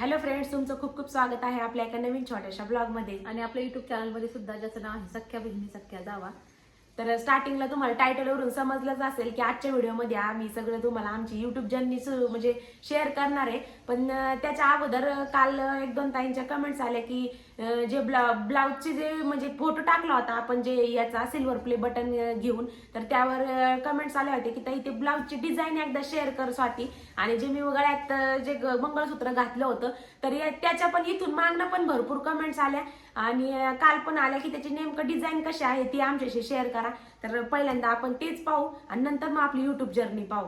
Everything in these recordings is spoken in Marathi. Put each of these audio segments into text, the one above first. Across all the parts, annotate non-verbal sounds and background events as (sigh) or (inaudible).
हॅलो फ्रेंड्स तुमचं खूप खूप स्वागत आहे आपल्या एका नवीन छोट्याशा ब्लॉगमध्ये आणि आपल्या युट्यूब चॅनलमध्ये सुद्धा ज्याचं नाव आहे सख्या बहिणी सख्या जावा. तर स्टार्टिंगला तुम्हाला टायटलवरून समजलंच असेल की आजच्या व्हिडिओमध्ये आम्ही सगळं तुम्हाला आमची युट्यूब जर्नी म्हणजे शेअर करणार आहे. पण त्याच्या अगोदर काल एक दोन ताईंच्या कमेंट्स आल्या की जे ब्ला ब्लाऊजचे जे म्हणजे फोटो टाकला होता आपण जे याचा सिल्वर प्ले बटन घेऊन तर त्यावर कमेंट्स आले होते की ताई ते ब्लाऊजची डिझाईन एकदा शेअर कर स्वाती. आणि जे मी गळ्यात जे मंगळसूत्र घातलं होतं तर त्याच्या पण इथून मागणं पण भरपूर कमेंट्स आल्या. आणि काल पण आल्या की त्याची नेमकं डिझाईन कशी आहे ती आमच्याशी शेअर करा. तर पहिल्यांदा आपण तेच पाहू आणि नंतर मग आपली युट्यूब जर्नी पाहू.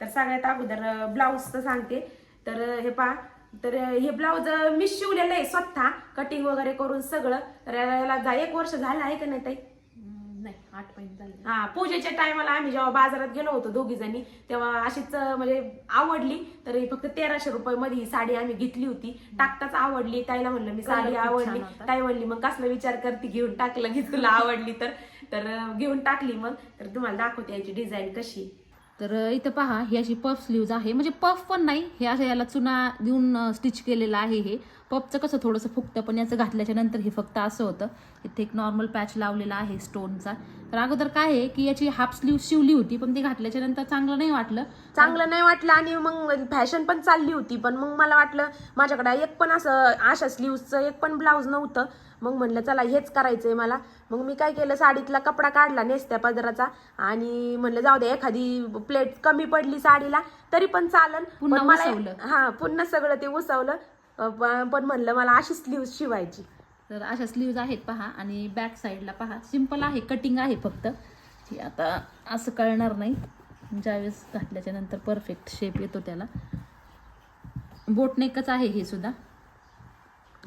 तर सगळ्यात अगोदर ब्लाऊजचं सांगते. तर हे पहा. तर हे ब्लाऊज मी शिवलेलं आहे स्वतः. कटिंग वगैरे करून सगळं. तर याला एक वर्ष झालं आहे का नाही ताई? नाही आठ महिने झाले. हा पूजेच्या टायमाला आम्ही जेव्हा बाजारात गेलो होतो दोघी जणी तेव्हा अशीच अं, म्हणजे आवडली तर ही फक्त तेराशे रुपये मध्ये ही साडी आम्ही घेतली होती. टाकताच आवडली ताईला म्हणलं मी साडी खूप आवडली. छान होता. ताई म्हणली मग कसला विचार करते घेऊन टाकलं की तुला (laughs) आवडली तर. तर अं, घेऊन टाकली मग. तर तुम्हाला दाखवते याची डिझाईन कशी. तर इथं पहा ही अशी पफ स्लीव्ज आहे. म्हणजे पफ पण नाही हे असं याला चुना देऊन स्टिच केलेलं आहे हे. पफचं कसं थोडंसं फुगतं पण याचं घातल्याच्या नंतर हे फक्त असं होतं. इथे एक नॉर्मल पॅच लावलेला आहे स्टोनचा तर अगोदर काय आहे की याची हाफ स्लीव शिवली होती पण ते घातल्याच्या नंतर चांगलं नाही वाटलं. चांगलं नाही वाटलं आणि मग फॅशन पण चालली होती पण मग मला वाटलं माझ्याकडे एक पण असं अशा स्लीव्सचं एक पण ब्लाऊज नव्हतं. मग म्हणलं चला हेच करायचंय मला. मग मी काय केलं साडीतला कपडा काढला नेसत्या पदराचा आणि म्हणलं जाऊ दे एखादी प्लेट कमी पडली साडीला तरी पण चालन. मला. हा पुन्हा सगळं ते उसवलं पण म्हणलं मला अशी स्लीव्ह शिवायची. तर अशा स्लीव्ज आहेत पहा आणि बॅक साईडला पहा. सिंपल आहे कटिंग आहे फक्त. की आता असं कळणार नाही. ज्यावेळेस घातल्याच्या नंतर परफेक्ट शेप येतो त्याला. बोटनेकच आहे हे सुद्धा.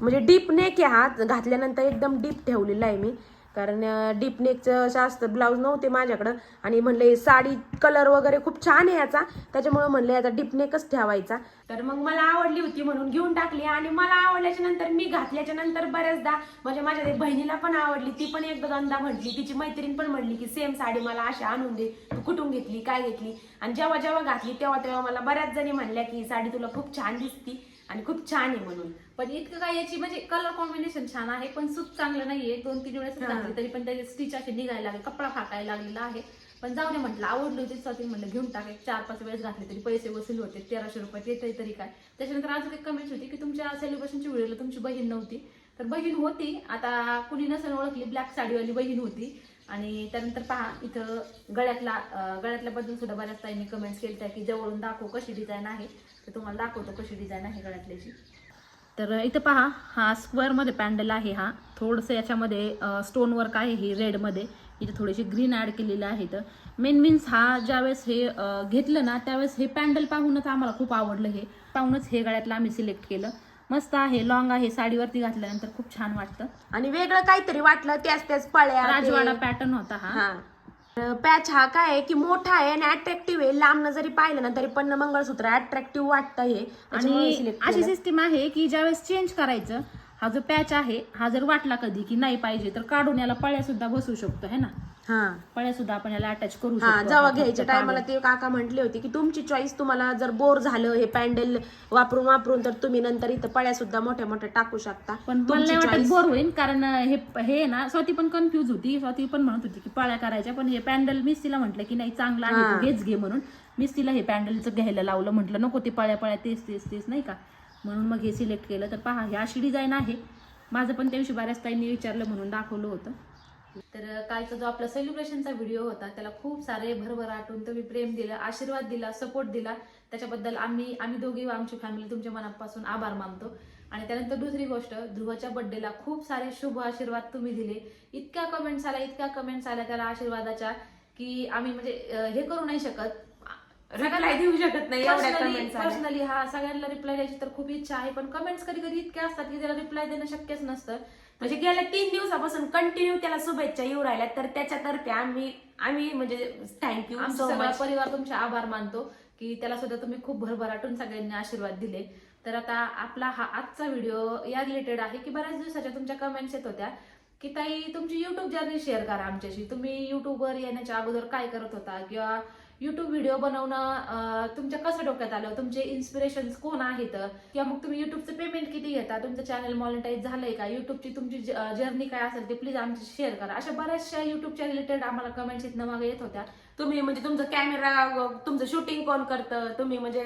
म्हणजे डीप नेक आहे हा. घातल्यानंतर एकदम डीप ठेवलेला आहे मी. कारण डीप नेकचं जास्त ब्लाऊज नव्हते माझ्याकडं. आणि म्हणले साडी कलर वगैरे खूप छान आहे याचा. त्याच्यामुळे म्हणले याचा डीप नेकच ठेवायचा. तर मग मला आवडली होती म्हणून घेऊन टाकली. आणि मला आवडल्याच्या नंतर मी घातल्याच्या नंतर बऱ्याचदा म्हणजे माझ्या बहिणीला पण आवडली. ती पण एक दोनदा म्हटली. तिची मैत्रीण पण म्हणली की सेम साडी मला अशा आणून दे. तू कुठून घेतली? काय घेतली? आणि जेव्हा जेव्हा घातली तेव्हा तेव्हा मला बऱ्याच जणी म्हणल्या की साडी तुला खूप छान दिसती. आणि खूप छान आहे म्हणून. पण इतकं काय याची म्हणजे कलर कॉम्बिनेशन छान आहे पण सूत चांगलं नाहीये. दोन तीन वेळेस तरी पण त्याचे स्टिच असे निघायला लागले कपडा फाकायला लागलेला आहे. पण जाऊ दे म्हटलं आवडली होती स्वतः म्हटलं घेऊन टाक. चार पाच वेळेस घातले तरी पैसे वसूल होते तेराशे रुपये ते तरी तरी काय. त्याच्यानंतर अजून एक कमेंट होती की तुमच्या सेलिब्रेशनच्या व्हिडिओला तुमची बहीण नव्हती. तर बहीण होती. आता कुणी नसेल ओळखली ब्लॅक साडीवाली बहीण होती. आणि त्यानंतर पहा इथं गळ्यातला गळ्यातल्या बद्दल सुद्धा बऱ्याच ताईंनी कमेंट्स केल्या की जवळून दाखव कशी डिझाईन आहे. तर तुम्हाला दाखवतो कशी डिझाईन आहे गळ्यातल्याची. तर इथं पहा हा स्क्वेअरमध्ये पॅन्डल आहे हा. थोडंसं याच्यामध्ये स्टोन वर्क आहे हे रेडमध्ये इथे थोडेसे ग्रीन ॲड केलेले आहेत मेन मीन्स हा ज्यावेळेस हे घेतलं ना त्यावेळेस हे पॅन्डल पाहूनच आम्हाला खूप आवडलं हे. पाहूनच हे गळ्यातलं आम्ही सिलेक्ट केलं. मस्त आहे लॉंग आहे साडीवरती घातल्यानंतर खूप छान वाटतं. आणि वेगळं काहीतरी वाटलं त्याच त्याच पळ्या राजवाडा पॅटर्न होता हा. हा. पॅच हा काय आहे की मोठा आहे आणि अट्रॅक्टिव्ह आहे. लांबनं जरी पाहिलं ना तरी पण मंगळसूत्र अट्रॅक्टिव्ह वाटतं हे. त्याच्यामुळे आणि अशी. सिस्टीम आहे की ज्यावेळेस चेंज करायचं हा जो पॅच आहे हा जर वाटला कधी की नाही पाहिजे तर काढून याला पळ्या सुद्धा बसू शकतो है ना? हा. पळ्या सुद्धा आपण याला अटॅच करू हा शकतो जेव्हा घ्यायच्या टायमाला. ते काका म्हटले होते की तुमची चॉईस तुम्हाला जर बोर झालं हे पॅन्डल वापरून वापरून तर तुम्ही नंतर इथं पळ्या सुद्धा मोठ्या मोठ्या टाकू शकता. पण मला तुमची नाही वाटत. बोर होईल कारण हे हे ना स्वाती पण कन्फ्युज होती. स्वाती पण म्हणत होती की पाळ्या करायच्या. पण हे पॅन्डल मीच तिला म्हटलं की नाही चांगलं आहे. तू हेच घे म्हणून. मीच तिला हे पॅन्डलचं घ्यायला लावलं म्हटलं नको ते पाळ्या पाळ्या तेच तेच तेच नाही का? म्हणून मग हे सिलेक्ट केलं. तर पहा ही अशी डिझाईन आहे. माझं पण त्या दिवशी बऱ्याच ताईंनी विचारलं म्हणून दाखवलं होतं. तर कालचा जो आपला सेलिब्रेशनचा व्हिडिओ होता त्याला खूप सारे भरभराटून तुम्ही प्रेम दिलं आशीर्वाद दिला सपोर्ट दिला. त्याच्याबद्दल आम्ही आम्ही दोघी आमची फॅमिली तुमच्या मनापासून आभार मानतो. आणि त्यानंतर दुसरी गोष्ट ध्रुवाच्या बर्थडेला खूप सारे शुभ आशीर्वाद तुम्ही दिले. इतक्या कमेंट्स आल्या इतक्या कमेंट्स आल्या त्याला आशीर्वादाच्या की आम्ही म्हणजे हे करू नाही शकत. Reply देऊ शकत नाही. पर्सनली हा सगळ्यांना रिप्लाय द्यायची तर खूप इच्छा आहे पण कमेंट्स कधी कधी इतके असतात की त्याला रिप्लाय देणं शक्यच नसतं. म्हणजे गेल्या तीन दिवसापासून कंटिन्यू त्याला शुभेच्छा येऊ राहिल्या. तर त्याच्यातर्फे आम्ही आम्ही म्हणजे थँक्यू आमचा सो सगळा मच परिवार तुमचे आभार मानतो की त्याला सुद्धा तुम्ही खूप भरभराटून सगळ्यांनी आशीर्वाद दिले. तर आता आपला हा आजचा व्हिडिओ या रिलेटेड आहे की बऱ्याच दिवसाच्या तुमच्या कमेंट्स येत होत्या की ताई तुमची युट्यूब जर्नी शेअर करा आमच्याशी. तुम्ही युट्यूबवर येण्याच्या अगोदर काय करत होता? किंवा युट्यूब व्हिडिओ बनवणं तुमच्या कसं डोक्यात आलं? तुमचे इन्स्पिरेशन कोण आहेत? किंवा मग तुम्ही युट्यूबचं पेमेंट किती घेता? तुमचं चॅनल मॉनिटाईज झालंय का? युट्यूबची तुमची जर्नी काय असेल ते प्लीज आमची शेअर करा. अशा बऱ्याचशा युट्यूबच्या रिलेटेड आम्हाला कमेंट्स इथनं मागे येत होत्या. तुम्ही म्हणजे तुमचं कॅमेरा तुमचं शूटिंग कोण करतं? तुम्ही म्हणजे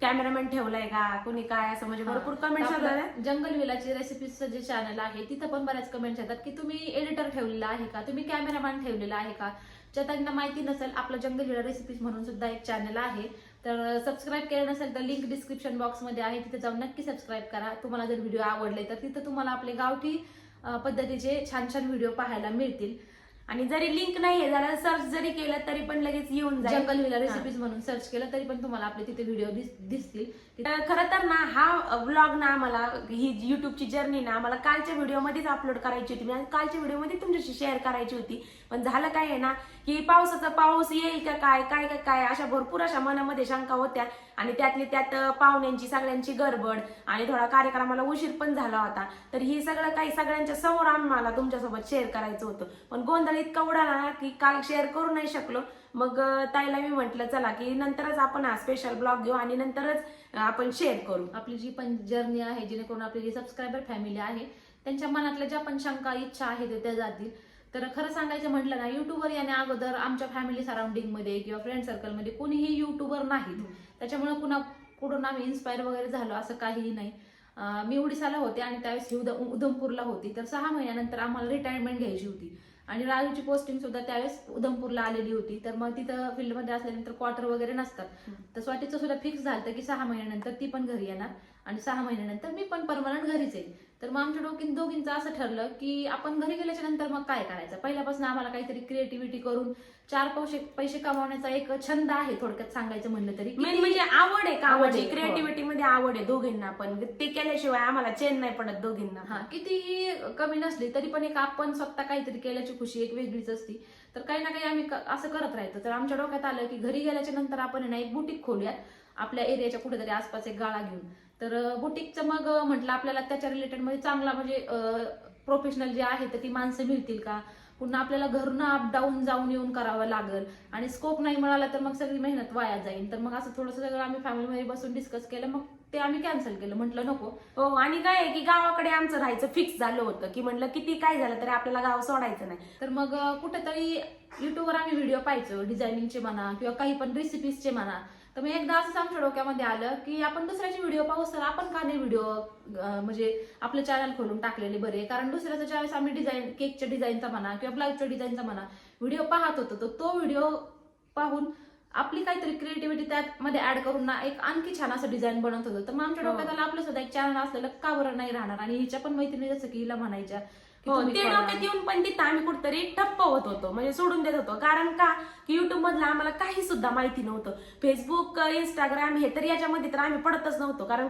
कॅमेरामॅन ठेवलाय का? कुणी काय असं म्हणजे भरपूर कमेंट्स जंगल विलाची रेसिपीचं जे चॅनल आहे तिथं पण बऱ्याच कमेंट्स येतात की तुम्ही एडिटर ठेवलेला आहे का? तुम्ही कॅमेरामॅन ठेवलेला आहे का? ज्या त्यांना माहिती नसेल आपलं जंगल विला रेसिपीज म्हणून सुद्धा एक चॅनल आहे. तर सबस्क्राईब केलं नसेल तर लिंक डिस्क्रिप्शन बॉक्समध्ये आहे. तिथे जाऊन नक्की सबस्क्राईब करा. तुम्हाला जर व्हिडिओ आवडले तर तिथं तुम्हाला आपले गावठी पद्धतीचे छान छान व्हिडिओ पाहायला मिळतील. आणि जरी लिंक नाहीये जरा सर्च जरी केलं तरी पण लगेच येऊन जाईल. जंगल विला रेसिपीज म्हणून सर्च केलं तरी पण तुम्हाला आपले तिथे व्हिडिओ दिसतील. खरं तर ना हा व्लॉग ना आम्हाला ही युट्यूबची जर्नी ना आम्हाला कालच्या व्हिडिओमध्येच अपलोड करायची होती. म्हणजे कालच्या व्हिडिओमध्ये तुमच्याशी शेअर करायची होती. पण झालं काय आहे ना की पावसाचा पाऊस येईल का काय काय काय काय अशा भरपूर अशा मनामध्ये शंका होत्या. आणि त्यातली त्यात पाहुण्यांची सगळ्यांची गडबड आणि थोडा कार्यक्रमाला उशीर पण झाला होता. तर ही सगळं काही सगळ्यांच्या समोर आम्हाला तुमच्यासोबत शेअर करायचं होतं. पण गोंधळ इतका उडाला ना की काल शेअर करू नाही शकलो. मग ताईला मी म्हंटल चला की नंतरच आपण हा स्पेशल ब्लॉग घेऊ आणि नंतरच आपण शेअर करू. आपली जी पण जर्नी आहे जेणेकरून आपली जी सबस्क्रायबर फॅमिली आहे त्यांच्या मनातल्या ज्या पण शंका इच्छा आहेत ते त्या जातील. तर खरं सांगायचं म्हटलं ना युट्यूबवर येण्या अगोदर आमच्या फॅमिली सराउंडिंगमध्ये किंवा फ्रेंड सर्कलमध्ये कोणीही युट्यूबर नाहीत. त्याच्यामुळे कुणा कुठून आम्ही इन्स्पायर वगैरे झालो असं काहीही नाही. मी उडीसाला होते आणि त्यावेळेस ही उधमपूरला होती. तर सहा महिन्यानंतर आम्हाला रिटायरमेंट घ्यायची होती. आणि राजूची पोस्टिंग सुद्धा त्यावेळेस उधमपूरला आलेली होती. तर मग तिथं फील्डमध्ये असल्यानंतर क्वार्टर वगैरे नसतात. तर स्वातीचं सुद्धा फिक्स झालं की सहा महिन्यानंतर ती पण घरी येणार. आणि सहा महिन्यानंतर मी पण परमनंट घरीच येईल तर मग आमच्या डोकीन दोघींचं असं ठरलं की आपण घरी गेल्याच्यानंतर मग काय करायचं? पहिल्यापासून आम्हाला काहीतरी क्रिएटिव्हिटी करून चार पैसे पैसे कमावण्याचा एक छंद आहे थोडक्यात सांगायचं म्हणलं तरी. मेन म्हणजे आवड आहे आवड कामाची आहे, हो. क्रिएटिव्हिटी मध्ये आवड आहे दोघींना पण. ते केल्याशिवाय आम्हाला चेन नाही पडत दोघींना. हा कितीही कमी नसली तरी पण एक आपण स्वतः काहीतरी केल्याची खुशी एक वेगळीच असती. तर काही ना काही आम्ही क- असं करत राहतो. तर आमच्या डोक्यात आलं की घरी गेल्याच्यानंतर आपण ना एक बुटीक खोलूयात. आपल्या एरियाच्या कुठेतरी आसपास एक गाळा घेऊन. तर बुटीकचं मग म्हटलं आपल्याला त्याच्या रिलेटेडमध्ये चांगला म्हणजे प्रोफेशनल जे आहे तर ती माणसं मिळतील का? पुन्हा आपल्याला घरून अप डाऊन जाऊन येऊन करावं लागेल. आणि स्कोप नाही मिळाला तर मग सगळी मेहनत वाया जाईल. तर मग असं थोडंसं सगळं आम्ही फॅमिलीमध्ये बसून डिस्कस केलं. मग ते आम्ही कॅन्सल केलं. म्हटलं नको. हो आणि काय आहे की गावाकडे आमचं राहायचं फिक्स झालं होतं. की म्हणलं किती काय झालं तरी आपल्याला गाव सोडायचं नाही. तर मग कुठेतरी युट्यूबवर आम्ही व्हिडिओ पाहायचो. डिझायनिंगचे म्हणा किंवा काही पण रेसिपीजचे म्हणा. तर मग एकदा असंच आमच्या डोक्यामध्ये आलं की आपण दुसऱ्याचे व्हिडिओ पाहू तर आपण का नाही व्हिडिओ म्हणजे आपलं चॅनल खोलून टाकलेले बरे? कारण दुसऱ्याचा ज्यावेळेस आम्ही डिझाईन केकच्या डिझाईनचा म्हणा किंवा ब्लाऊजच्या डिझाईनचा म्हणा व्हिडिओ पाहत होतो तर तो व्हिडिओ पाहून आपली काहीतरी क्रिएटिव्हिटी त्यामध्ये ऍड करून ना एक आणखी छान असं डिझाईन बनवत होतं. तर मग आमच्या हो. डोक्यात आलं आपलं सुद्धा एक चॅनल असलेलं का बरं नाही राहणार? आणि हिच्या पण मैत्रिणी जसं की हिला म्हणायच्या हो ते. डोक्यात येऊन पण तिथं आम्ही कुठतरी ठप्प होत होतो म्हणजे सोडून देत होतो. कारण का? की युट्यूब मधलं आम्हाला काही सुद्धा माहिती नव्हतं. फेसबुक इंस्टाग्राम हे तर याच्यामध्ये तर आम्ही पडतच नव्हतो. कारण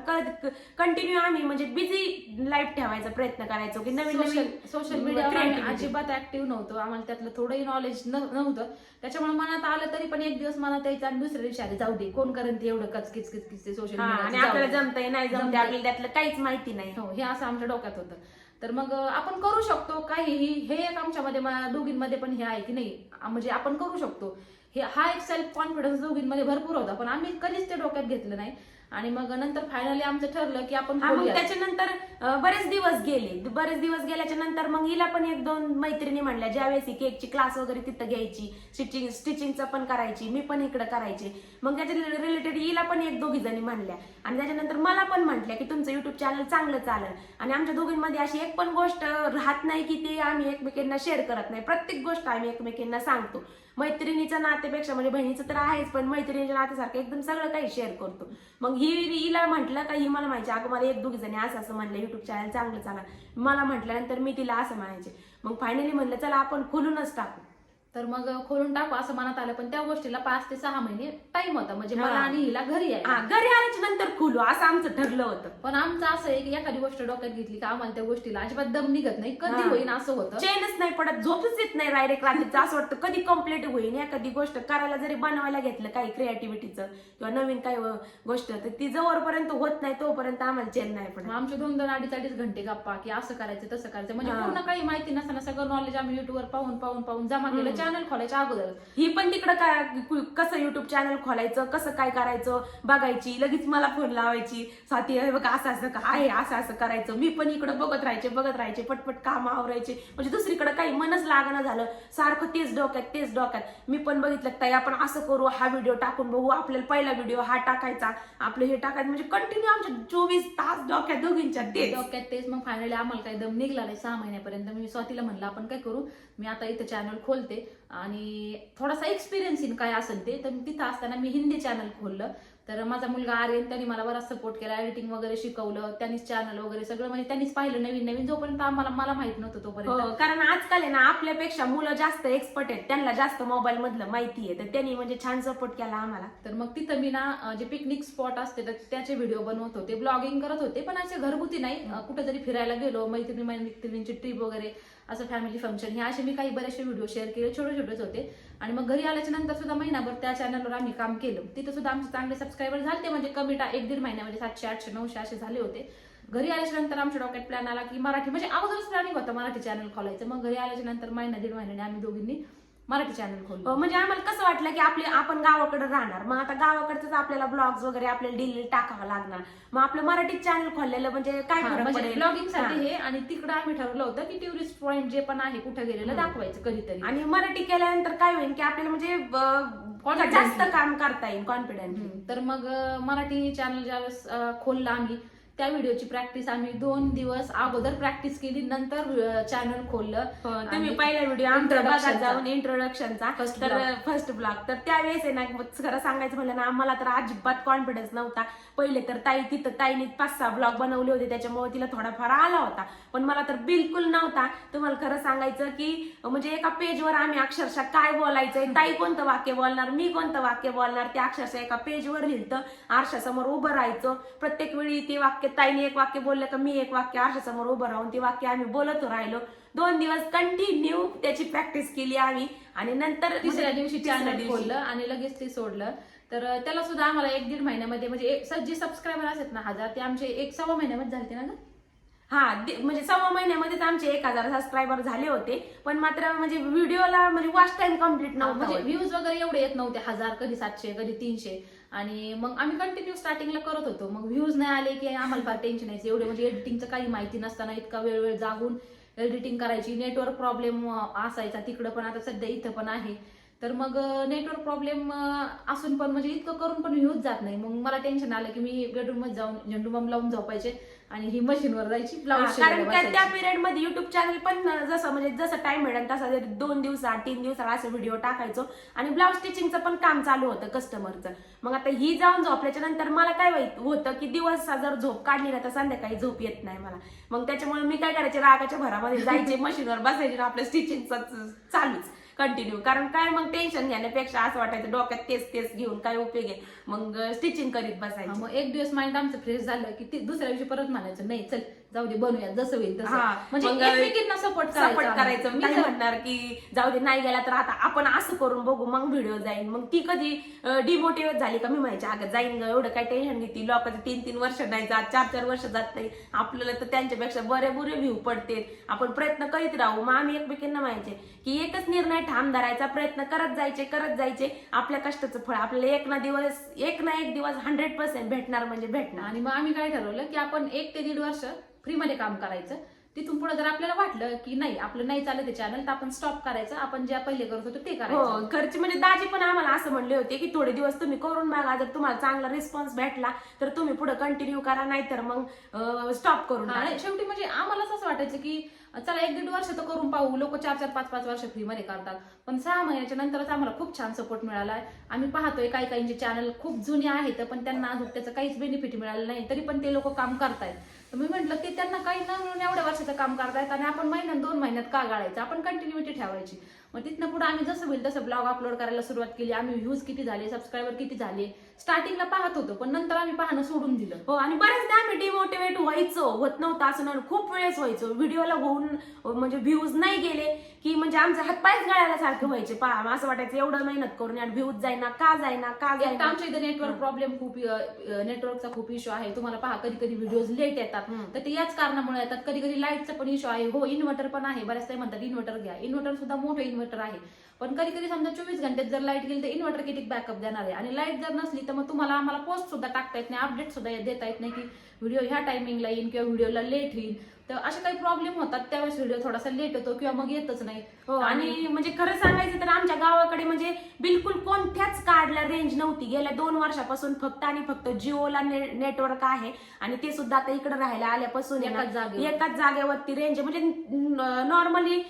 कंटिन्यू आम्ही म्हणजे बिझी लाईफ ठेवायचा प्रयत्न करायचो की नवीन सोशल नवीन सोशल मीडियावर creativity. अजिबात ऍक्टिव्ह नव्हतो. आम्हाला त्यातलं थोडंही नॉलेज नव्हतं. त्याच्यामुळे मनात आलं तरी पण एक दिवस मनात यायचं आणि दुसऱ्या दिवशी आले जाऊ दे कोण करेन ते एवढं कचकिच किचकिच सोशल हा, आणि आपल्याला जमतंय नाही जमतंय जमतंय. आपल्याला त्यातलं काहीच माहिती नाही. हो हे असं आमच्या डोक्यात होतं. तर मग आपण करू शकतो काहीही. हे एक आमच्यामध्ये मा- दोघींमध्ये पण हे आहे की नाही? म्हणजे आपण करू शकतो. हे हा एक सेल्फ कॉन्फिडन्स दोघींमध्ये भरपूर होता पण आम्ही कधीच ते डोक्यात घेतलं नाही. आणि मग नंतर फायनली आमचं ठरलं की आपण हा मग. त्याच्यानंतर अं, बरेच दिवस गेले. बरेच दिवस गेल्याच्यानंतर मग हिला पण एक दोन मैत्रिणी म्हणल्या ज्यावेळेस ही केकची क्लास वगैरे तिथं घ्यायची स्टिचिंग स्टिचिंगचं पण करायची मी पण इकडं करायचे. मग त्याच्या रिलेटेड हिला पण एक दोघी जणी म्हणल्या. आणि त्याच्यानंतर मला पण म्हटल्या की तुमचं युट्यूब चॅनल चांगलं चालेल. आणि आमच्या दोघींमध्ये अशी एक पण गोष्ट राहत नाही की ते आम्ही एकमेकींना शेअर करत नाही. प्रत्येक गोष्ट आम्ही एकमेकींना सांगतो. मैत्रिणीच्या नातेपेक्षा म्हणजे बहिणीचं तर आहेच पण मैत्रिणीच्या नातेसारखं एकदम सगळं काही शेअर करतो. मग ही हिला म्हटलं का ही मला म्हणायची अगं मला एक दोघी जणी असं असं म्हणलं युट्यूब चॅनल चांगलं चाला मला म्हटल्यानंतर मी तिला असं म्हणायचे. मग फायनली म्हणलं चला आपण खोलूनच टाकू. तर मग खोलून टाकू असं मनात आलं. पण त्या गोष्टीला पाच ते सहा महिने टाइम होता. म्हणजे. मला आणि हिला घरी यायला. हा घरी आल्याच्यानंतर खोलू. असं आमचं ठरलं होतं. पण आमचं असं आहे की एखादी गोष्ट डोक्यात घेतली का आम्हाला त्या गोष्टीला अजिबात दम निघत नाही. कधी हा. होईन असं होतं. चेनच नाही पडत. झोपच येत नाही डायरेक्ट रात्रीचं. असं वाटतं कधी कंप्लीट होईल एखादी गोष्ट करायला जरी बनवायला घेतलं काही क्रिएटिव्हिटीचं किंवा नवीन काही गोष्ट तर ती जोवरपर्यंत होत नाही. तोपर्यंत आम्हाला चेन नाही पडत. आमचे दोन दोन अडीच अडीच घंटे गप्पा की असं करायचं तसं करायचं. म्हणजे हा. पूर्ण काही माहिती नसताना सगळं नॉलेज आम्ही युट्यूबवर पाहून पाहून पाहून जमा केलं. चॅनल खोलायच्या अगोदर ही पण तिकडं काय कसं युट्यूब चॅनल खोलायचं कसं काय करायचं बघायची लगेच मला फोन लावायची. स्वाती हे बघ असं असं का आहे असं असं करायचं. मी पण इकडं बघत राहायचे बघत राहायचे पटपट काम आवरायचे. म्हणजे दुसरीकडे काही मनच लागणं झालं. सारखं तेच डोक्यात तेच डोक्यात. मी पण बघितलं ताई आपण असं करू हा व्हिडिओ टाकून बघू. आपल्याला पहिला व्हिडिओ हा टाकायचा आपलं हे टाकायचं. म्हणजे कंटिन्यू आमच्या चोवीस तास डोक्यात दोघींच्या ते डोक्यात तेच. मग फायनली आम्हाला काही दम निघला नाही सहा महिन्यापर्यंत. मी स्वातीला म्हणलं आपण काय करू? मी आता इथं चॅनल खोलते. आणि थोडासा एक्सपिरियन्स येईल काय असेल ते तर तिथं असताना मी हिंदी चॅनल खोललं. तर माझा मुलगा आर्यन त्यांनी मला बराच सपोर्ट केला एडिटिंग वगैरे शिकवलं त्यांनीच चॅनल वगैरे सगळं म्हणजे त्यांनीच पाहिलं नवीन नवीन जोपर्यंत आम्हाला मला माहीत नव्हतं तोपर्यंत. हो कारण आजकाल आहे ना आपल्यापेक्षा मुलं जास्त एक्सपर्ट आहेत त्यांना जास्त मोबाईल मधलं माहिती आहे तर त्यांनी म्हणजे छान सपोर्ट केला आम्हाला. तर मग तिथं मी ना जे पिकनिक स्पॉट असते तर त्याचे व्हिडिओ बनवत होते ब्लॉगिंग करत होते पण असे घरगुती नाही. कुठं जरी फिरायला गेलो मैत्रिणी मैत्रिणींची ट्रिप वगैरे असं फॅमिली फंक्शन हे असे मी काही बरेचसे व्हिडिओ शेअर केले छोटे छोटेच होते. आणि मग घरी आल्याच्यानंतर सुद्धा महिनाभर त्या चॅनलवर आम्ही काम केलं. तिथं सुद्धा आमचे चांगले सबस्क्रायबर झाले म्हणजे कमी टा- एक दीड महिन्यामध्ये सातशे आठशे नऊशे असे झाले होते. घरी आल्याच्यानंतर आमच्या डॉकेट प्लॅन आला की मराठी म्हणजे अगोदरच प्लॅनिंग होतं मराठी चॅनल खोलायचं. मग घरी आल्याच्यानंतर महिना दीड महिन्याने आम्ही दोघींनी मराठी चॅनल खोललं अं, म्हणजे आम्हाला कसं वाटलं की आपले आपण गावाकडे राहणार मग आता गावाकडचंच आपल्याला ब्लॉग्स वगैरे आपल्याला डेली टाकावं लागणार मग आपलं मराठी चॅनल खोललेलं म्हणजे काय हा, फरक म्हणजे पडेल ब्लॉगिंगसाठी हा. हे आणि तिकडे आम्ही ठरवलं होतं की टुरिस्ट पॉईंट जे पण आहे कुठे गेलेलं दाखवायचं कधीतरी आणि मराठी केल्यानंतर काय होईल की आपल्याला म्हणजे अं. जास्त काम करता येईल कॉन्फिडन्स हम्म. तर मग अं, मराठी चॅनल ज्यावेळेस अं, खोललं आम्ही त्या व्हिडिओची प्रॅक्टिस आम्ही दोन दिवस अगोदर प्रॅक्टिस केली नंतर चॅनल खोललं. तुम्ही आणि पहिला व्हिडिओ आमचा बघा Introduction चा. जाऊन इंट्रोडक्शनचा तर. फर्स्ट ब्लॉग तर त्यावेळेस आहे ना खरं सांगायचं म्हणलं ना आम्हाला तर अजिबात कॉन्फिडन्स नव्हता. पहिले तर ताई तिथं ताईने पाच सहा ब्लॉग बनवले होते त्याच्यामुळे तिला थोडाफार आला होता. पण मला तर बिलकुल नव्हता. तुम्हाला खरं सांगायचं की म्हणजे एका पेजवर आम्ही अक्षरशः काय बोलायचंय ताई कोणतं वाक्य बोलणार मी कोणतं वाक्य बोलणार ते अक्षरशः एका पेजवर लिहिलं. आरशासमोर उभं राहायचं. प्रत्येक वेळी ते वाक्य ताईने एक वाक्य बोललं का मी एक वाक्य आरशासमोर उभं राहून ते वाक्य आम्ही बोलत राहिलो. दोन दिवस कंटिन्यू त्याची प्रॅक्टिस केली आम्ही. आणि नंतर तिसऱ्या दिवशी. चॅनल. खोललं आणि लगेच ते सोडलं. तर त्याला सुद्धा आम्हाला एक दीड महिन्यामध्ये म्हणजे जे सबस्क्रायबर असतात ना हजार ते आमचे एक सव्वा महिन्यामध्ये झाले ना? हा म्हणजे सव्वा महिन्यामध्येच आमचे एक हजार सबस्क्रायबर झाले होते. पण मात्र म्हणजे व्हिडिओला म्हणजे वॉच टाइम कंप्लीट म्हणजे नव्हता व्ह्यूज वगैरे एवढे येत नव्हते. हजार कधी सातशे कधी तीनशे. आणि मग आम्ही कंटिन्यू स्टार्टिंगला करत होतो. मग व्ह्यूज नाही आले की आम्हाला फार टेन्शन यायचं. एवढे म्हणजे एडिटिंगचं काही माहिती नसताना इतका वेळ वेळ जागून एडिटिंग करायची. नेटवर्क प्रॉब्लेम असायचा तिकडं पण आता सध्या इथं पण आहे. तर मग नेटवर्क प्रॉब्लेम असून पण म्हणजे इतकं करून पण व्ह्यूज जात नाही. मग मला टेन्शन आलं की मी बेडरूममध्ये जाऊन झेंडू बम लावून झोपायचे. आणि ही मशीनवर जायची ब्लाऊज कारण त्या- त्या पिरियडमध्ये युट्यूब चॅनल पण जसं म्हणजे जसं टाइम मिळेल तसं दोन दिवसात तीन दिवसात असं व्हिडिओ टाकायचो. आणि ब्लाऊज स्टिचिंगचं पण काम चालू होतं कस्टमरचं मग आता ही जाऊन झोपल्याच्या नंतर मला काय होतं की दिवस जर झोप काढली ना तर संध्याकाळी झोप येत नाही मला. मग त्याच्यामुळे मी काय करायचे रागाच्या भरामध्ये जायचे (laughs) मशीनवर बसायचे आपलं स्टिचिंगचं चालूच. कंटिन्यू कारण काय मग टेन्शन घेण्यापेक्षा असं वाटायचं डोक्यात तेच तेच घेऊन काय उपयोग आहे? मग स्टिचिंग करीत बसायचं. मग एक दिवस माइंड आमचं फ्रेश झालं की ते दुसऱ्या दिवशी परत म्हणायचं नाही चल जाऊ दे बनवूया जसं होईल तसं. हा, म्हणजे मग एकमेकींना सपोर्ट सपोर्ट करायचं. मी म्हणणार की जाऊ दे नाही गेला तर आता आपण असं करून बघू मग व्हिडिओ जाईन. मग ती कधी डिमोटिवेट झाली का? मी म्हणायचे अगं जाईन ग एवढं काय टेन्शन घेते? लोकांचं तीन तीन वर्ष नाही जात चार चार वर्ष जात नाही. आपल्याला तर त्यांच्यापेक्षा बरे बुरे व्ह्यू पडते. आपण प्रयत्न करीत राहू. मग आम्ही एकमेकींना म्हणायचे की एकच निर्णय ठाम धरायचा प्रयत्न करत जायचे करत जायचे. आपल्या कष्टाचं फळ आपल्याला एक ना दिवस एक ना एक दिवस हंड्रेड पर्सेंट भेटणार म्हणजे भेटणार. आणि मग आम्ही काय ठरवलं की आपण एक ते दीड वर्ष फ्रीमध्ये काम करायचं. तिथून पुढे जर आपल्याला वाटलं की नाही आपलं नाही चालत ते चॅनल तर आपण स्टॉप करायचं. आपण ज्या पहिले करत होतो ते करायचं. हो घरचे म्हणजे दाजी पण आम्हाला असं म्हणले होते की थोडे दिवस तुम्ही करून बघा. जर तुम्हाला चांगला रिस्पॉन्स भेटला तर तुम्ही पुढे कंटिन्यू करा नाहीतर मग स्टॉप करून. आणि शेवटी म्हणजे आम्हालाच असं वाटायचं की चला एक दीड वर्ष तर करून पाहू. लोक चार चार पाच पाच वर्ष फ्रीमध्ये करतात. पण सहा महिन्याच्या नंतरच आम्हाला खूप छान सपोर्ट मिळाला आम्ही पाहतोय काही काहींचे चॅनल खूप जुने आहेत पण त्यांना अजून त्याचं काहीच बेनिफिट मिळालं नाही. तरी पण ते लोक काम करतायत. तर मी म्हटलं की त्यांना काही न मिळून एवढ्या वर्षाचं काम करतायत आणि आपण महिन्यात दोन महिन्यात का गाळायचं? आपण कंटिन्युटी ठेवायची. मग तिथनं पुढे आम्ही जसं होईल तसं ब्लॉग अपलोड करायला सुरुवात केली. आम्ही व्ह्यूज किती झाले सबस्क्रायबर किती झाले? स्टार्टिंगला पाहत होतो पण नंतर आम्ही पाहणं सोडून दिलं. हो आणि बऱ्याचदा आम्ही डिमोटिवेट व्हायचो होत नव्हतं असं खूप वेळेस व्हायचो. व्हिडिओला होऊन म्हणजे व्ह्यूज नाही गेले की म्हणजे आमचे हातपायच गळायला सारखे व्हायचे. पहा असं वाटायचं एवढं मेहनत करून व्ह्यूज जाईना का जाईना का जाईना आमच्या इथे नेटवर्क प्रॉब्लेम खूप नेटवर्कचा खूप इश्यू आहे. तुम्हाला पहा कधी कधी व्हिडिओज लेट येतात. तर ते याच कारणामुळे येतात. कधी कधी लाईटचा पण इश्यू आहे. हो इन्व्हर्टर पण आहे. बऱ्याच काही म्हणतात इन्व्हर्टर घ्या. इन्व्हर्टर सुद्धा मोठं इन्व्हर्टर इन्व्हर्टर आहे. पण कधी कधी समजा चोवीस घंटेत जर लाइट गेली तर इन्व्हर्टर किती बॅकअप देणार आहे? आणि लाइट जर नसली तर मग तुम्हाला आम्हाला पोस्ट सुद्धा टाकता येत नाही अपडेट सुद्धा देता येत नाही की व्हिडिओ ह्या टायमिंगला येईल किंवा व्हिडिओला लेट येईल तर असे काही प्रॉब्लेम होतात त्यावेळेस व्हिडिओ थोडासा लेट होतो किंवा मग येतच नाही. हो आणि म्हणजे खरं सांगायचं तर आमच्या गावाकडे म्हणजे बिलकुल कोणत्याच कार्डला रेंज नव्हती. गेल्या दोन वर्षापासून फक्त आणि फक्त जिओला नेटवर्क आहे. आणि ते सुद्धा आता इकडे राहायला आल्यापासून एकाच जागेवर. एकाच जागेवरती रेंज म्हणजे नॉर्मली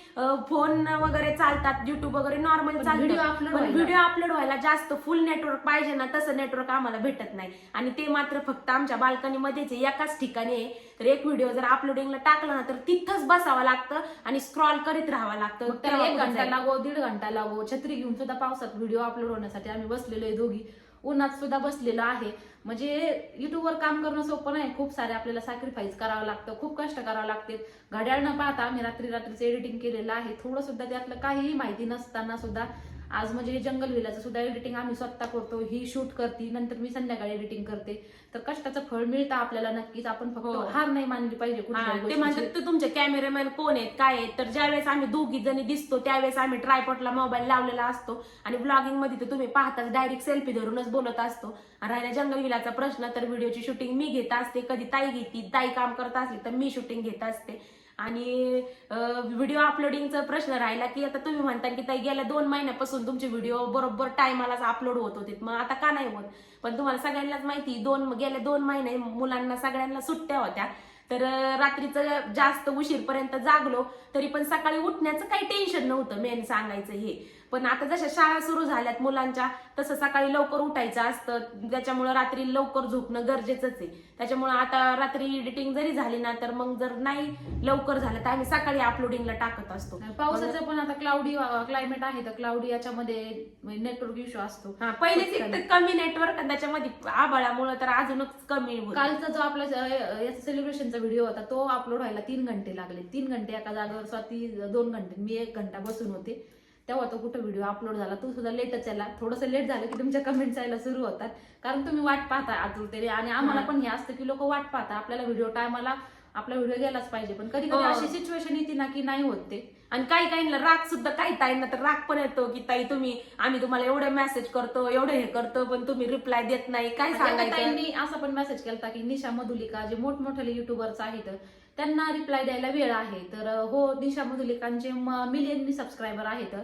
फोन वगैरे चालतात युट्यूब वगैरे नॉर्मली पण चालतं. video upload पण व्हायला. व्हिडिओ अपलोड व्हायला जास्त फुल नेटवर्क पाहिजे ना तसं नेटवर्क आम्हाला भेटत नाही. आणि ते मात्र फक्त आमच्या बाल्कनीमध्येच एकाच ठिकाणी आहे. तर एक व्हिडिओ जर अपलोडिंगला टाकला ना तर तिथंच बसावं लागतं आणि स्क्रॉल करीत राहावं लागतं. एक घंटा. लागो दीड घंटा लागो छत्री घेऊन सुद्धा पावसात व्हिडिओ अपलोड होण्यासाठी आम्ही बसलेलो आहे दोघी. उन्हात सुद्धा बसलेलो आहे. म्हणजे युट्यूबवर काम करणं सोपं नाही. खूप सारे आपल्याला सॅक्रिफाईस करावं लागतं. खूप कष्ट करावं लागते घड्याळ न पाहता आम्ही रात्री रात्रीचं एडिटिंग केलेलं आहे. थोडं सुद्धा त्यातलं काहीही माहिती नसताना सुद्धा आज म्हणजे हे जंगल विलाचं सुद्धा एडिटिंग आम्ही स्वतः करतो. ही शूट करते नंतर मी संध्याकाळी एडिटिंग करते. तर कष्टाचं फळ मिळतं आपल्याला नक्कीच. आपण हो. फक्त हार नाही मानली पाहिजे हा, कुठल्याही ते गोष्टीची. म्हणतात ते तुमचे कॅमेरामॅन कोण आहेत? काय आहेत? तर ज्यावेळेस आम्ही दोघी जणी दिसतो त्यावेळेस आम्ही ट्रायपॉटला मोबाईल लावलेला असतो. आणि ब्लॉगिंगमध्ये तर तुम्ही पाहताच डायरेक्ट सेल्फी धरूनच बोलत असतो. आणि राहिला जंगल विलाचा प्रश्न तर व्हिडिओची शूटिंग मी घेत असते. कधी ताई घेते ताई काम करत असली तर मी शूटिंग घेत असते. आणि व्हिडिओ अपलोडिंगचा प्रश्न राहिला की आता तुम्ही म्हणता की ताई गेल्या दोन महिन्यापासून तुमचे व्हिडिओ बरोबर टायमालाच अपलोड होत होते. मग आता का नाही होत? पण तुम्हाला सगळ्यांनाच माहिती दोन गेल्या दोन महिने मुलांना सगळ्यांना सुट्ट्या होत्या. तर रात्रीचं जास्त उशीरपर्यंत जागलो तरी पण सकाळी उठण्याचं काही टेन्शन नव्हतं मेन सांगायचं हे. पण आता जशा शाळा सुरू झाल्यात मुलांच्या तसं सकाळी लवकर उठायचं असतं. त्याच्यामुळं रात्री लवकर झोपणं गरजेचंच आहे. त्याच्यामुळं आता रात्री एडिटिंग जरी झाली ना तर मग जर नाही लवकर झालं तर आम्ही सकाळी अपलोडिंगला टाकत असतो. पावसाचं पण आता क्लाउडी क्लायमेट आहे तर क्लाउडी याच्यामध्ये नेटवर्क इश्यू असतो. हा पहिलेच एक कमी नेटवर्क आणि त्याच्यामध्ये आबाळामुळे तर अजूनच कमी. कालचा जो आपला याचा सेलिब्रेशनचा व्हिडिओ होता तो अपलोड व्हायला तीन घंटे लागले. तीन घंटे एका जागेवर स्वाती दोन घंटे मी एक घंटा बसून होते. तेव्हा तो कुठं व्हिडिओ अपलोड झाला तो सुद्धा लेटच यायला थोडंसं लेट झालं की तुमच्या कमेंट्स यायला सुरू होतात. कारण तुम्ही वाट पाहता आतुरतेने आणि आम्हाला पण हे असतं की लोक वाट पाहता आपल्याला व्हिडिओ टायमाला आपला व्हिडिओ गेलाच पाहिजे. पण कधी कधी हो. अशी सिच्युएशन येते ना की नाही होत ते. आणि काही काहींना राग सुद्धा काही ताईंना तर राग पण येतो की ताई तुम्ही आम्ही तुम्हाला एवढे मेसेज करतो एवढे हे करतो पण तुम्ही रिप्लाय देत नाही. काय सांगायचं? ताईंनी असा पण मेसेज केला की निशा मधुलिका जे मोठमोठे युट्यूबर्स आहेत त्यांना रिप्लाय द्यायला वेळ आहे. तर हो निशा मधुलिकांचे मिलियन मी सबस्क्रायबर आहेत.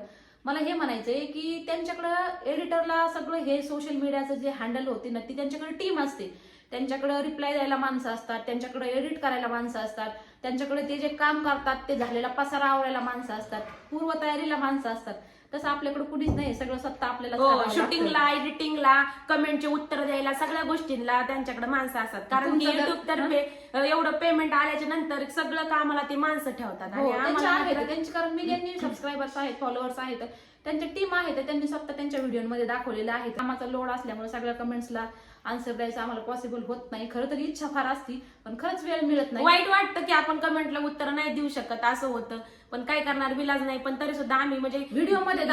मला हे म्हणायचंय की त्यांच्याकडं एडिटरला सगळं हे सोशल मीडियाचं जे हँडल होते ना ती त्यांच्याकडे टीम असते. त्यांच्याकडे रिप्लाय द्यायला माणसं असतात त्यांच्याकडे एडिट करायला माणसं असतात त्यांच्याकडे ते जे काम करतात ते झालेला पसारा आवरायला माणसं असतात पूर्वतयारीला माणसं असतात. तसं आपल्याकडे कुणीच नाही सगळं स्वतः आपल्याला हो. शूटिंगला एडिटिंगला कमेंटचे उत्तर द्यायला सगळ्या गोष्टींना त्यांच्याकडे माणसं असतात. कारण की युट्यूब तर्फे एवढं पेमेंट आल्याच्यानंतर सगळं कामाला ते माणसं ठेवतात. हो आणि त्यांचे त्यांचे कारण मिलियन सबस्क्रायबर्स आहेत फॉलोअर्स आहेत. त्यांच्या टीम आहे त्यांनी स्वतः त्यांच्या व्हिडिओमध्ये दाखवलेलं आहे. कामाचा लोड असल्यामुळे सगळ्या कमेंट्सला आन्सर द्यायचं आम्हाला पॉसिबल होत नाही. खरं तर इच्छा फार असती पण खरंच वेळ मिळत नाही. वाईट वाटतं की आपण कमेंटला उत्तर नाही देऊ शकत असं होतं. पण काय करणार विलाज नाही. पण तरी सुद्धा आम्ही म्हणजे व्हिडिओमध्ये.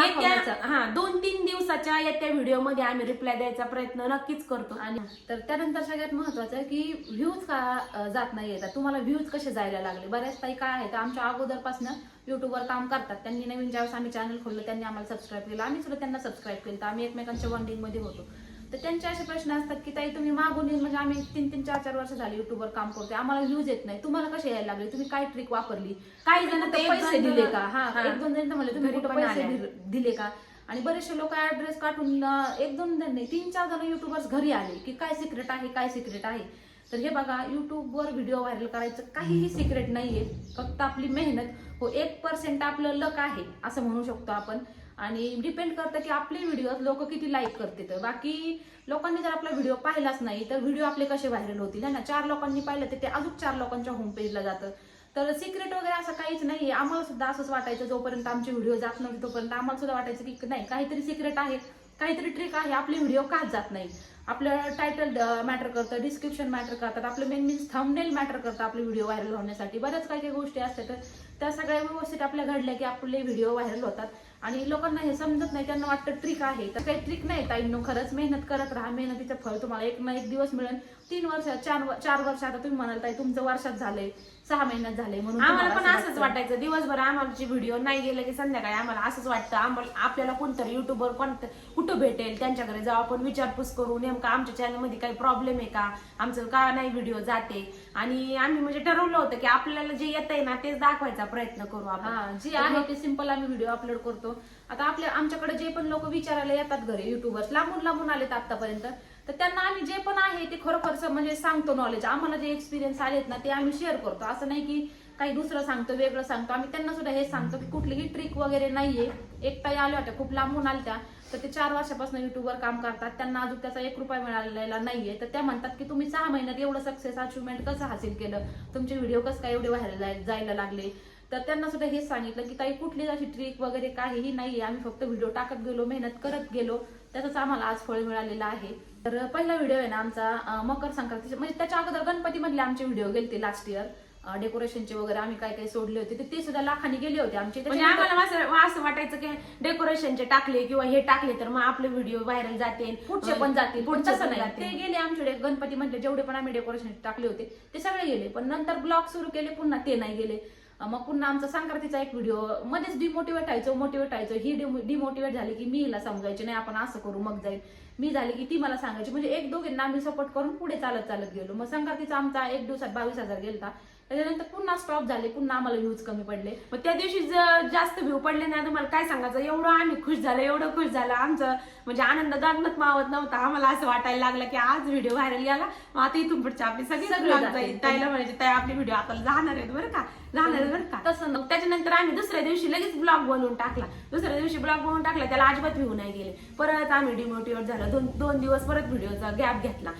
हा दोन तीन दिवसाच्या येत्या व्हिडिओमध्ये आम्ही रिप्लाय द्यायचा प्रयत्न नक्कीच करतो. आणि तर त्यानंतर सगळ्यात महत्वाचं आहे की व्ह्यूज का जात नाही येतात? तुम्हाला व्ह्यूज कसे जायला लागले? बऱ्याच काही काय आहे तर आमच्या अगोदरपासून युट्यूबवर काम करतात. त्यांनी नवीन ज्यावेळेस आम्ही चॅनल खोललं त्यांनी आम्हाला सबस्क्राईब केलं. आम्ही सुद्धा त्यांना सबस्क्राईब केलं. तर आम्ही एकमेकांच्या बॉन्डिंगमध्ये होतो. तर त्यांचे असे प्रश्न असतात की ताई तुम्ही मागून येऊन म्हणजे आम्ही तीन तीन चार चार वर्ष झाली युट्यूबवर काम करतोय. आम्हाला व्ह्यूज येत नाही. तुम्हाला कसे यायला लागले? तुम्ही काय ट्रिक वापरली? काही जण पैसे दिले का? हा. एक दोन जण म्हणले तुम्ही पैसे. दिले- का? आणि बरेचसे लोक ऍड्रेस काढून एक दोन जण नाही तीन चार जण युट्यूबर्स घरी आले की काय सिक्रेट आहे? काय सिक्रेट आहे? तर हे बघा युट्यूबवर व्हिडिओ व्हायरल करायचं काहीही सिक्रेट नाहीये. फक्त आपली मेहनत. हो एक पर्सेंट आपलं लक आहे असं म्हणू शकतो आपण. आणि डिपेंड करतं की आपले व्हिडिओ लोक किती लाईक करते तर बाकी लोकांनी जर आपला व्हिडिओ पाहिलाच नाही तर व्हिडिओ आपले कसे व्हायरल होतील? ना? चार लोकांनी पाहिलं तर ते अजून चार लोकांच्या होम पेजला जातं. तर सिक्रेट वगैरे असं काहीच नाही आम्हाला सुद्धा असंच वाटायचं जोपर्यंत आमचे व्हिडिओ जात नव्हते तोपर्यंत आम्हाला सुद्धा वाटायचं की नाही काहीतरी सिक्रेट आहे. काहीतरी ट्रिक आहे. आपले व्हिडिओ का जात नाही? आपलं टायटल मॅटर करतं डिस्क्रिप्शन मॅटर करतात. आपलं मेन मीन्स थंबनेल मॅटर करतं आपले व्हिडिओ व्हायरल होण्यासाठी. बऱ्याच काही काही गोष्टी असतात. तर त्या सगळ्या व्यवस्थित आपल्या घडल्या की आपले व्हिडिओ व्हायरल होतात. आणि लोकांना हे समजत नाही त्यांना वाटतं ट्रिक आहे. तर काही ट्रिक नाही ताईंनो खरंच मेहनत करत राहा. मेहनतीचं फळ तुम्हाला एक ना एक दिवस मिळेल. तीन वर्ष चार चार वर्ष आता तुम्ही म्हणाल ताई तुमचं वर्षात झालंय सहा महिन्यात झालंय म्हणून आम्हाला पण असं असंच. वाटायचं. दिवसभर आम्हाला व्हिडिओ नाही गेले की संध्याकाळी आम्हाला असंच वाटतं. आम्हाला आपल्याला कोणतरी युट्यूबर कोणतं कुठं भेटेल त्यांच्याकडे जाऊ आपण विचारपूस करू. नेमकं आमच्या चॅनलमध्ये काही प्रॉब्लेम आहे का? आमचं का नाही व्हिडिओ जाते? आणि आम्ही म्हणजे ठरवलं होतं की आपल्याला जे येत आहे ना तेच दाखवायचा प्रयत्न करू आपण. जे आहे ते सिंपल आम्ही व्हिडिओ अपलोड करतो. आता आपल्या आमच्याकडे जे पण लोक विचारायला येतात घरी युट्यूबर्स लांबून लांबून आलेत आतापर्यंत तर त्यांना आम्ही जे पण आहे ते खरोखरच म्हणजे सांगतो नॉलेज आम्हाला जे एक्सपिरियन्स आलेत ना ते आम्ही शेअर करतो. असं नाही की काही दुसरं सांगतो वेगळं सांगतो. आम्ही त्यांना सुद्धा हे सांगतो की कुठलीही ट्रिक वगैरे नाहीये. एकटाही आल्या होत्या खूप लांबून आल्या तर ते चार वर्षापासून युट्यूबवर काम करतात. त्यांना अजून त्याचा एक रुपया मिळालेला नाहीये. तर त्या म्हणतात की तुम्ही सहा महिन्यात एवढं सक्सेस अचिव्हमेंट कसं हासिल केलं? तुमचे व्हिडिओ कसं काय एवढे व्हायरल जायला लागले? तर त्यांना सुद्धा हेच सांगितलं की काही कुठलीच अशी ट्रिक वगैरे काहीही नाहीये. आम्ही फक्त व्हिडिओ टाकत गेलो मेहनत करत गेलो. त्याचाच आम्हाला आज फळ मिळालेलं आहे. तर पहिला व्हिडिओ आहे ना आमचा मकर संक्रांती म्हणजे त्याच्या अगोदर गणपती मधले आमचे व्हिडिओ गेलते लास्ट इयर डेकोरेशनचे वगैरे आम्ही काय काय सोडले होते ते सुद्धा लाखांनी गेले होते आमचे. म्हणजे आम्हाला असं वाटायचं की डेकोरेशनचे टाकले किंवा हे टाकले तर मग आपले व्हिडिओ व्हायरल जाते पुढचे पण जातील पुढचे तसं नाही. जातील. ते गेले आमच्याकडे गणपती मधले जेवढे पण आम्ही डेकोरेशन टाकले होते ते सगळे गेले. पण नंतर ब्लॉग सुरू केले पुन्हा ते नाही गेले. मग पुन्हा आमचा संक्रांतीचा एक व्हिडिओ मध्येच डिमोटिवेट व्हायचं मोटिवेट व्हायचं. ही डिमोटिवेट झाली की मी हिला समजायची नाही आपण असं करू मग जाईल. मी झाली की ती मला सांगायची. म्हणजे एक दोघींना आम्ही सपोर्ट करून पुढे चालत चालत गेलो. मग संक्रांतीचा आमचा एक दिवसात बावीस हजार गेलता. त्याच्यानंतर पुन्हा स्टॉप झाले पुन्हा आम्हाला व्ह्यूज कमी पडले. मग त्या दिवशी जास्त व्ह्यू पडले नाही तुम्हाला काय सांगायचं? एवढं आम्ही खुश झालो एवढं खुश झालं. आमचं म्हणजे आनंद गगनात मावत नव्हता. आम्हाला असं वाटायला लागलं की आज व्हिडिओ व्हायरल गेला मग आता इथून पुढचे आपली सगळी. जाईल. ताईला म्हणायचे ताई आपली व्हिडिओ आता जाणार आहेत बरं का? जाणार बरं का? तसं मग त्याच्यानंतर आम्ही दुसऱ्या दिवशी लगेच ब्लॉग बनवून टाकला. दुसऱ्या दिवशी ब्लॉग बनवून टाकला त्याला अजिबात व्ह्यू नाही गेले. परत आम्ही डिमोटिवेट झालो. दोन दोन दिवस परत व्हिडिओचा गॅप घेतला.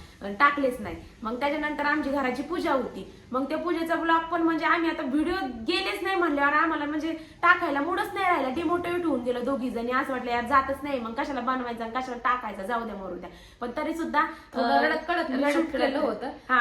टाकलेच नाही. मग त्याच्यानंतर आमची घराची पूजा होती. मग त्या पूजेचा ब्लॉग पण म्हणजे आम्ही आता व्हिडिओ गेलेच नाही म्हणल्यावर आम्हाला म्हणजे टाकायला मूडच नाही राहिला. डिमोटिवेट होऊन गेलो. दोघी जणी असं वाटलं यार जातच नाही. मग कशाला बनवायचं आणि कशाला टाकायचं? जाऊ द्या मरू द्या. पण तरी सुद्धा रडत कडत. केलं होतं. हा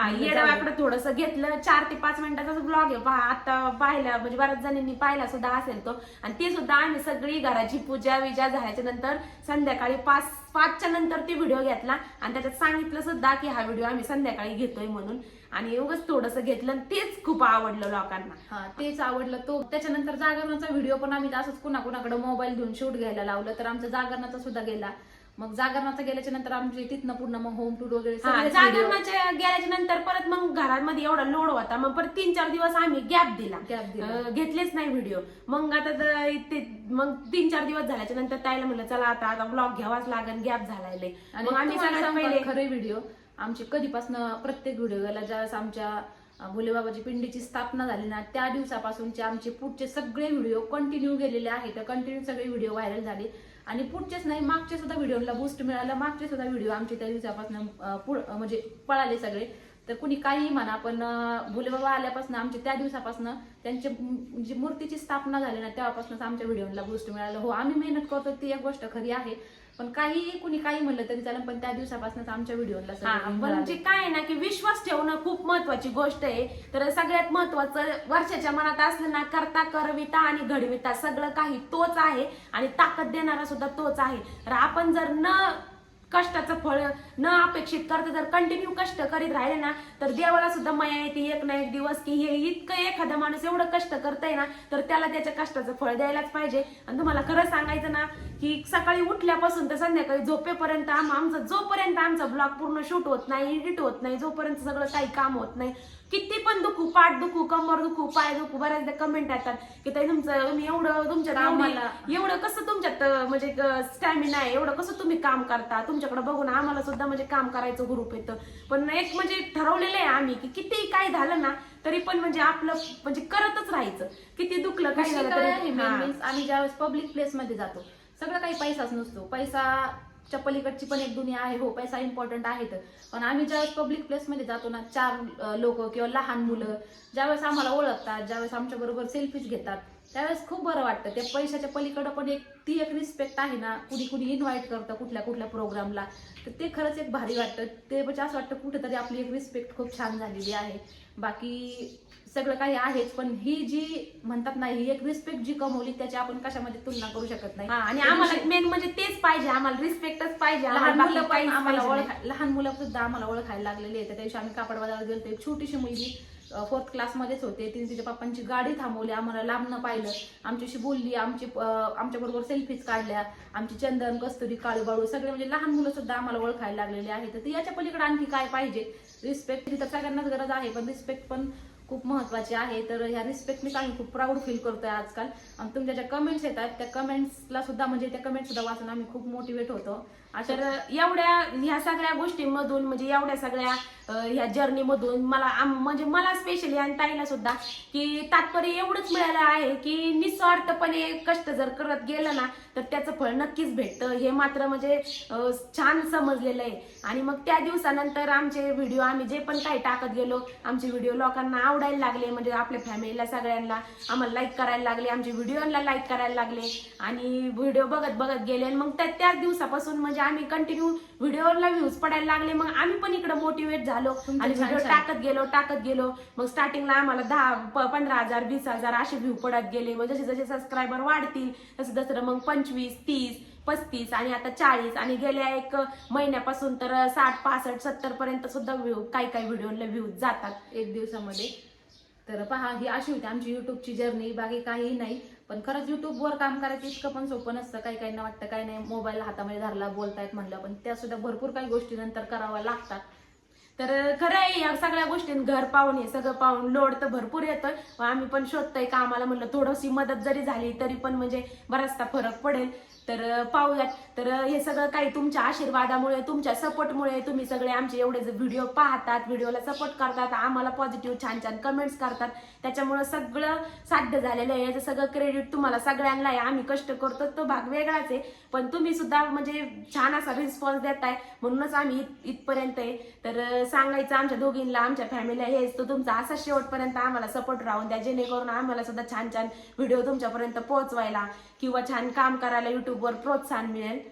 थोडस घेतलं. चार ते पाच मिनिटाचाच ब्लॉग आहे पहा आता पाहिला म्हणजे बऱ्याच जणांनी पाहिला सुद्धा असेल तो. आणि ते सुद्धा आम्ही सगळी घराची पूजा विजा झाल्याच्यानंतर संध्याकाळी पाच पाचच्या नंतर ते व्हिडिओ घेतला. आणि त्याच्यात सांगितलं सुद्धा की हा व्हिडिओ आम्ही संध्याकाळी घेतोय म्हणून. आणि एवढंच थोडंसं घेतलं आणि तेच खूप आवडलं लोकांना. हा तेच आवडलं. तो त्याच्यानंतर जागरणाचा व्हिडिओ पण आम्ही असंच कुणाकुणाकडे मोबाईल घेऊन शूट घ्यायला लावलं तर आमचा जागरणाचा सुद्धा गेला. मग जागरणाचा गेल्याच्यानंतर आमची तिथनं पूर्ण मग होम टूर वगैरे video. जागरणाच्या गेल्याच्यानंतर परत मग घरामध्ये एवढा लोड होता. मग परत तीन चार दिवस आम्ही गॅप दिला. Gap दिला. अं, घेतलेच नाही व्हिडिओ मग आता तर ते मग तीन चार दिवस झाल्याच्यानंतर ताईला म्हणलं चला आता आता ब्लॉग घ्यावाच लागेल गॅप झालाय लय. आणि मग आम्ही तुम्हाला सगळ्यात सांगू पहिले खरे व्हिडिओ आमचे कधीपासून प्रत्येक व्हिडिओला ज्यावेळेस आमच्या अं, भोलेबाबाची पिंडीची स्थापना झाली ना त्या दिवसापासूनचे आमचे पुढचे सगळे व्हिडिओ कंटिन्यू गेलेले आहेत. कंटिन्यू सगळे व्हिडिओ व्हायरल झाले. आणि पुढचेच नाही मागचे सुद्धा व्हिडिओला बूस्ट मिळालं. मागचे सुद्धा व्हिडिओ आमचे त्या दिवसापासून पुढ- म्हणजे पळाले सगळे. तर कुणी काही म्हणा पण अं, भोलेबाबा आल्यापासून आमचे त्या दिवसापासून त्यांची जी म्हणजे मूर्तीची स्थापना झाली ना तेव्हापासूनच आमच्या व्हिडिओला बूस्ट मिळालं. हो आम्ही मेहनत करतो ती एक गोष्ट खरी आहे. पण काही कुणी काही म्हणलं तरी चालेल पण त्या दिवसापासूनच आमच्या व्हिडिओला म्हणजे काय आहे ना की विश्वास ठेवणं खूप महत्वाची गोष्ट आहे. तर सगळ्यात महत्वाचं वर्षाच्या मनात असलं ना करता करविता आणि घडविता सगळं काही तोच आहे आणि ताकद देणारा सुद्धा तोच आहे. तर आपण जर न कष्टाचं फळ न अपेक्षित करता जर कंटिन्यू कष्ट करीत राहिले ना तर देवाला सुद्धा माया येते. एक ना एक दिवस की हे इतकं एखादा माणूस एवढं कष्ट करतय ना तर त्याला त्याच्या कष्टाचं फळ द्यायलाच पाहिजे. आणि तुम्हाला खरं सांगायचं ना की सकाळी उठल्यापासून तर संध्याकाळी झोपेपर्यंत आम आमचं जोपर्यंत आमचा ब्लॉग पूर्ण शूट होत नाही एडिट होत नाही जोपर्यंत सगळं काही काम होत नाही किती पण दुखू पाठ दुखू कंबर दुखू पाय दुखू बऱ्याचदा कमेंट येतात की ताई तुमचं तुम्ही एवढं तुमच्यात कामाला- एवढी- कसं तुमच्यात म्हणजे स्टॅमिना आहे? एवढं कसं तुम्ही काम करता? तुमच्याकडे बघून आम्हाला सुद्धा म्हणजे काम करायचं ग्रुप येतं. पण एक म्हणजे ठरवलेलं आहे आम्ही की किती काय झालं ना तरी पण म्हणजे आपलं म्हणजे करतच राहायचं. किती दुखलं काय झालं आम्ही ज्यावेळेस पब्लिक प्लेस मध्ये जातो सगळं काही पैसाच नसतो. पैसा च्या पलीकडची पण एक दुनिया आहे हो पैसा इम्पॉर्टंट आहे तर. पण आम्ही ज्यावेळेस पब्लिक प्लेसमध्ये जातो ना चार लोक किंवा लहान मुलं ज्यावेळेस आम्हाला ओळखतात ज्यावेळेस आमच्या बरोबर सेल्फीज घेतात त्यावेळेस खूप बरं वाटतं. त्या पैशाच्या पलीकडं पण एक ती एक रिस्पेक्ट आहे ना. कुणी कुणी इन्व्हाइट करतं कुठल्या कुठल्या प्रोग्रामला तर ते खरंच एक भारी वाटतं. ते म्हणजे असं वाटतं कुठेतरी आपली एक रिस्पेक्ट खूप छान झालेली आहे. बाकी सगळं काही आहेच पण ही जी म्हणतात ना ही एक रिस्पेक्ट जी कमवली त्याची आपण कशामध्ये तुलना करू शकत नाही. हा, आणि आम्हाला मेन म्हणजे तेच पाहिजे. आम्हाला रिस्पेक्टच पाहिजे. लहान आम्हाला मुलं पण आम्हाला ओळख. लहान मुलं सुद्धा आम्हाला ओळखायला लागलेली आहे त्या दिवशी आम्ही कापड बाजारात गेलो एक छोटीशी मुलगी फोर्थ क्लासमध्येच होते. तिने तिच्या पप्पांची गाडी थांबवली आम्हाला लांबनं पाहिलं. आमच्याशी बोलली आमची आमच्या बरोबर सेल्फीज काढल्या. आमची चंदन कस्तुरी काळूबाळू सगळे म्हणजे लहान मुलं सुद्धा आम्हाला ओळखायला लागलेली आहेत. तर याच्या पलीकडे आणखी काय पाहिजे? रिस्पेक्ट तर सगळ्यांनाच गरज आहे पण रिस्पेक्ट पण खूप महत्वाची आहे. तर ह्या रिस्पेक्टनेच आम्ही खूप प्राऊड फील करतोय आजकाल. आणि तुमच्या ज्या कमेंट्स येतात त्या कमेंट्सला सुद्धा म्हणजे त्या कमेंट सुद्धा वाचून आम्ही खूप मोटिवेट होतो. अशा तर एवढ्या ह्या सगळ्या गोष्टींमधून म्हणजे एवढ्या सगळ्या ह्या जर्नीमधून मला आम- म्हणजे मला स्पेशली आणि ताईला सुद्धा की तात्पर्य एवढंच मिळालं आहे की निस्वार्थपणे कष्ट जर करत गेलं ना तर त्याचं फळ नक्कीच भेटतं. हे मात्र म्हणजे छान समजलेलं आहे. आणि मग त्या दिवसानंतर आमचे व्हिडिओ आम्ही जे पण काही टाकत गेलो आमचे व्हिडिओ लोकांना आवडायला लागले म्हणजे आपल्या फॅमिलीला सगळ्यांना आम्हाला लाईक करायला लागले आमचे व्हिडिओला लाईक करायला लागले. आणि व्हिडिओ बघत बघत गेले आणि मग त्या त्याच दिवसापासून म्हणजे आम्ही कंटिन्यू व्हिडिओला व्ह्यूज पडायला लागले. मग आम्ही पण इकडे मोटिवेट झालो आणि व्हिडिओ. टाकत गेलो टाकत गेलो. मग स्टार्टिंगला आम्हाला दहा पंधरा हजार वीस हजार असे व्ह्यू पडत गेले. मग जसे जसे सबस्क्रायबर वाढतील तसं तसं मग पंचवीस तीस पस्तीस आणि आता चाळीस. आणि गेल्या एक महिन्यापासून तर साठ पासष्ट सत्तर पर्यंत सुद्धा व्ह्यू काही काही व्हिडिओला व्ह्यूज जातात. एक दिवसामध्ये. तर पहा ही अशी होती आमची युट्यूबची जर्नी बाकी काहीही नाही. पण खरंच युट्यूबवर काम करायचं इतकं पण सोपं नसतं. काही काही वाटतं काही नाही. मोबाईल हातामध्ये धरला बोलतायत म्हणलं. पण त्या सुद्धा भरपूर काही गोष्टी नंतर कराव्या लागतात. तर खरं आहे या सगळ्या गोष्टी घर पाहून हे सगळं पाहून लोड तर भरपूर येतोय. आम्ही पण शोधतोय का आम्हाला म्हणलं थोडीशी मदत जरी झाली तरी पण म्हणजे बराचसा फरक पडेल. तर पाहूयात. तर हे सगळं काही तुमच्या आशीर्वादामुळे तुमच्या सपोर्टमुळे तुम्ही सगळे आमचे एवढे व्हिडिओ पाहतात व्हिडिओला सपोर्ट करतात आम्हाला पॉझिटिव्ह छान छान कमेंट्स करतात. त्याच्यामुळं सगळं साध्य झालेलं आहे. याचं सगळं क्रेडिट तुम्हाला सगळ्यांना आहे. आम्ही कष्ट करतो तो भाग वेगळाच आहे. पण तुम्ही सुद्धा म्हणजे छान असा रिस्पॉन्स देताय. म्हणूनच आम्ही इथपर्यंत आहे. तर सांगायचं आमच्या दोघींना आमच्या फॅमिलीला हेच तो तुमचा असा शेवटपर्यंत आम्हाला सपोर्ट राहून द्या. जेणेकरून आम्हाला सुद्धा छान छान व्हिडिओ तुमच्यापर्यंत पोहोचवायला किंवा छान काम करायला युट्यूबवर प्रोत्साहन मिळेल.